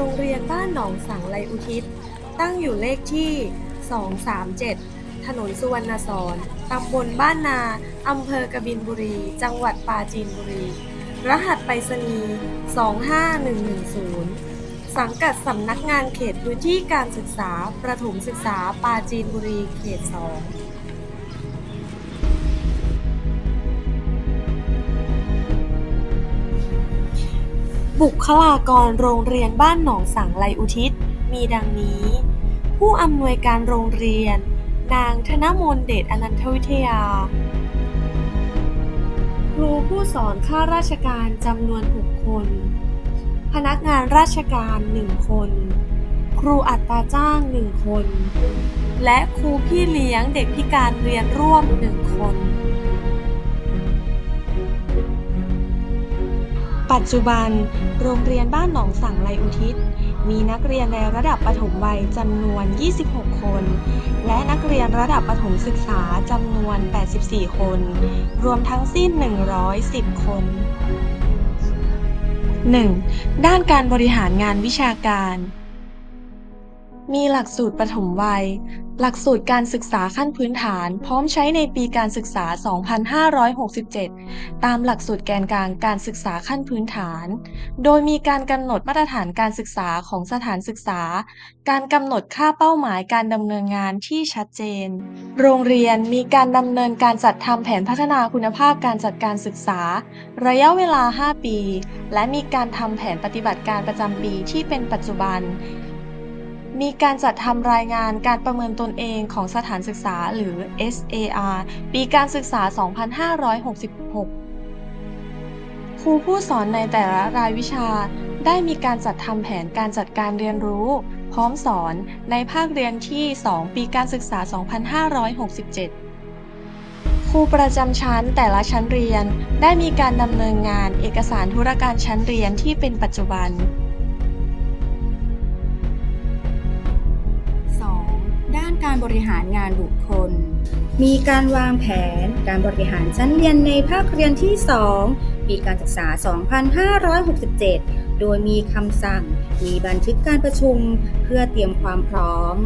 โรงเรียนบ้านหนองสังไลอุทิศ ตั้งอยู่เลขที่ 237 ถนนสุวรรณสอนตำบลบ้านนาอำเภอกบินบุรี จังหวัดปราจีนบุรี รหัสไปรษณีย์25110 สังกัดสำนักงานเขตพื้นที่การศึกษา ประถมศึกษาปราจีนบุรีเขต 2 บุคลากรโรงเรียนบ้านหนองสังไลอุทิศ มีดังนี้ ผู้อำนวยการโรงเรียน นางธนมนเดชอนันทวิทยา ครูผู้สอนข้าราชการจำนวน 6 คน พนักงานราชการ 1 คน ครูอัตราจ้าง 1 คน และครูพี่เลี้ยงเด็กพิการเรียนร่วม 1 คน ปัจจุบัน โรงเรียนบ้านหนองสังไรอุทิศ มีนักเรียนในระดับประถมวัยจำนวน 26 คน และนักเรียนระดับประถมศึกษาจำนวน 84 คน รวมทั้งสิ้น 110 คน 1. ด้านการบริหารงานวิชาการ มีหลักสูตรประถมวัย หลักสูตรการศึกษาขั้นพื้นฐาน พร้อมใช้ในปีการศึกษา 2567 ตามหลักสูตรแกนกลางการศึกษาขั้นพื้นฐาน โดยมีการกำหนดมาตรฐานการศึกษาของสถานศึกษา การกำหนดค่าเป้าหมายการดำเนินงานที่ชัดเจน โรงเรียนมีการดำเนินการจัดทำแผนพัฒนาคุณภาพการจัดการศึกษา ระยะเวลา 5 ปี และมีการทำแผนปฏิบัติการประจำปีที่เป็นปัจจุบัน มีการจัดทำรายงานการประเมินตนเองของสถานศึกษาหรือ SAR ปีการศึกษา 2566 ครูผู้สอนในแต่ละรายวิชา ได้มีการจัดทำแผนการจัดการเรียนรู้ พร้อมสอนในภาคเรียนที่ 2 ปีการศึกษา 2567ครูประจำชั้นแต่ละชั้นเรียน ได้มีการดำเนินงานเอกสารธุรการชั้นเรียนที่เป็นปัจจุบัน การบริหารงานบุคคล มีการวางแผนการบริหารชั้นเรียนในภาคเรียนที่ 2 ปีการศึกษา 2567 โดยมีคำสั่ง มีบันทึกการประชุมเพื่อเตรียมความพร้อม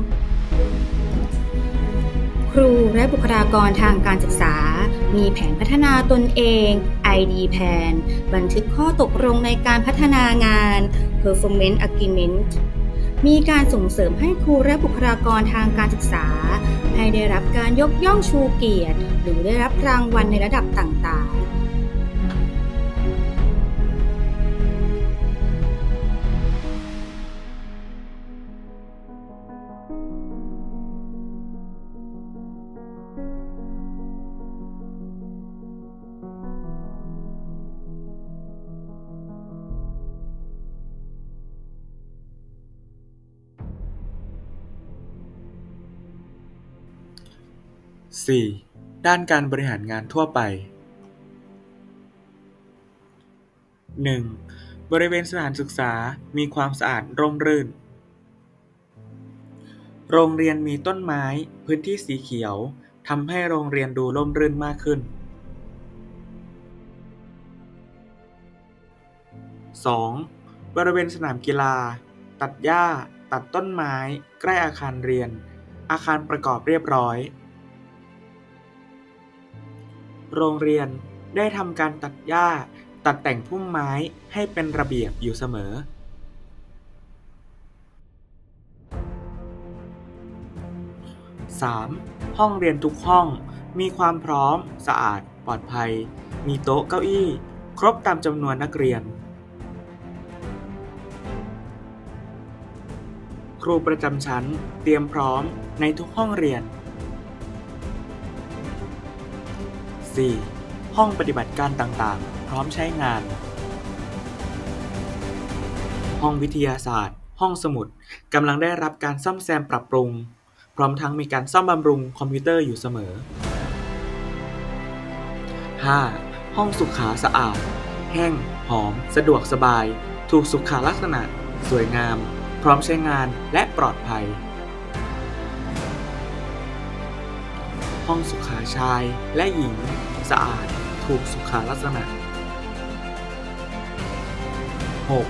ครูและบุคลากรทางการศึกษา มีแผนพัฒนาตนเอง ID Plan บันทึกข้อตกลงในการพัฒนางาน Performance Agreement มีการส่งเสริมให้ครูและบุคลากรทางการศึกษา ให้ได้รับการยกย่องชูเกียรติ หรือได้รับรางวัลในระดับต่างๆ 4. ด้านการบริหารงานทั่วไป 1. บริเวณสถานศึกษามีความสะอาดร่มรื่น โรงเรียนมีต้นไม้ พื้นที่สีเขียวทำให้โรงเรียนดูร่มรื่นมากขึ้น 2. บริเวณสนามกีฬา ตัดหญ้า ตัดต้นไม้ ใกล้อาคารเรียน อาคารประกอบเรียบร้อย โรงเรียนได้ทำการตัดหญ้า ตัดแต่งพุ่มไม้ให้เป็นระเบียบอยู่เสมอ 3. ห้องเรียนทุกห้องมีความพร้อม สะอาด ปลอดภัย มีโต๊ะเก้าอี้ ครบตามจำนวนนักเรียน ครูประจำชั้นเตรียมพร้อมในทุกห้องเรียน 4. ห้องปฏิบัติการต่างๆ พร้อมใช้งาน ห้องวิทยาศาสตร์ ห้องสมุดกำลังได้รับการซ่อมแซมปรับปรุง พร้อมทั้งมีการซ่อมบำรุงคอมพิวเตอร์อยู่เสมอ 5. ห้องสุขาสะอาด แห้ง หอม สะดวกสบาย ถูกสุขลักษณะ สวยงาม พร้อมใช้งานและปลอดภัย ห้องสุขาชายและหญิง สะอาดถูกสุขาลักษณะ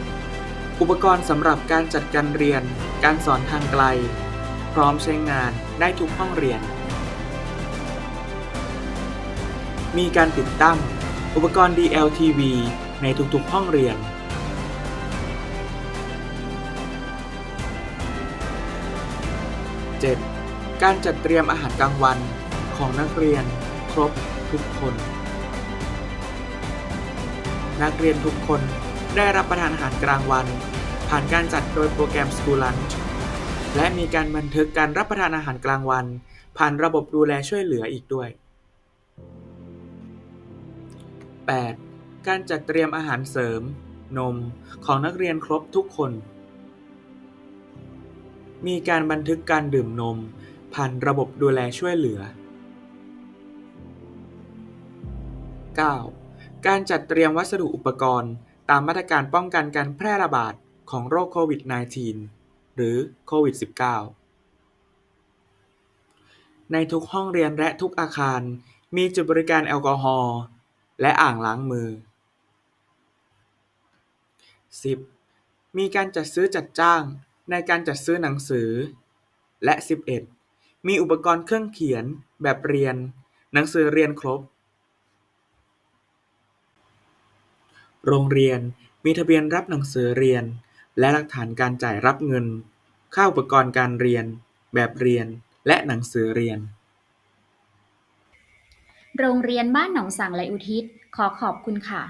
6. อุปกรณ์สำหรับการจัดการเรียน การสอนทางไกล พร้อมใช้งานได้ทุกห้องเรียน มีการติดตั้ง อุปกรณ์ DLTV ในทุกๆห้องเรียน 7. การจัดเตรียมอาหารกลางวัน ของนักเรียนครบทุกคน นักเรียนทุกคนได้รับประทานอาหารกลางวัน ผ่านการจัดโดยโปรแกรม School Lunch และมีการบันทึกการรับประทานอาหารกลางวัน ผ่านระบบดูแลช่วยเหลืออีกด้วย 8. การจัดเตรียมอาหารเสริม นมของนักเรียนครบทุกคน มีการบันทึกการดื่มนม ผ่านระบบดูแลช่วยเหลือ 9. การจัดเตรียมวัสดุอุปกรณ์ ตามมาตรการป้องกันการแพร่ระบาดของโรคโควิด -19 หรือโควิด -19 ในทุกห้องเรียนและทุกอาคาร มีจุดบริการแอลกอฮอล์และอ่างล้างมือ 10. มีการจัดซื้อจัดจ้างในการจัดซื้อหนังสือ และ 11. มีอุปกรณ์เครื่องเขียนแบบเรียน หนังสือเรียนครบ โรงเรียนมีทะเบียนรับหนังสือเรียน และหลักฐานการจ่ายรับเงิน ค่าอุปกรณ์การเรียน แบบเรียน และหนังสือเรียน โรงเรียนบ้านหนองสังและอุทิศ ขอขอบคุณค่ะ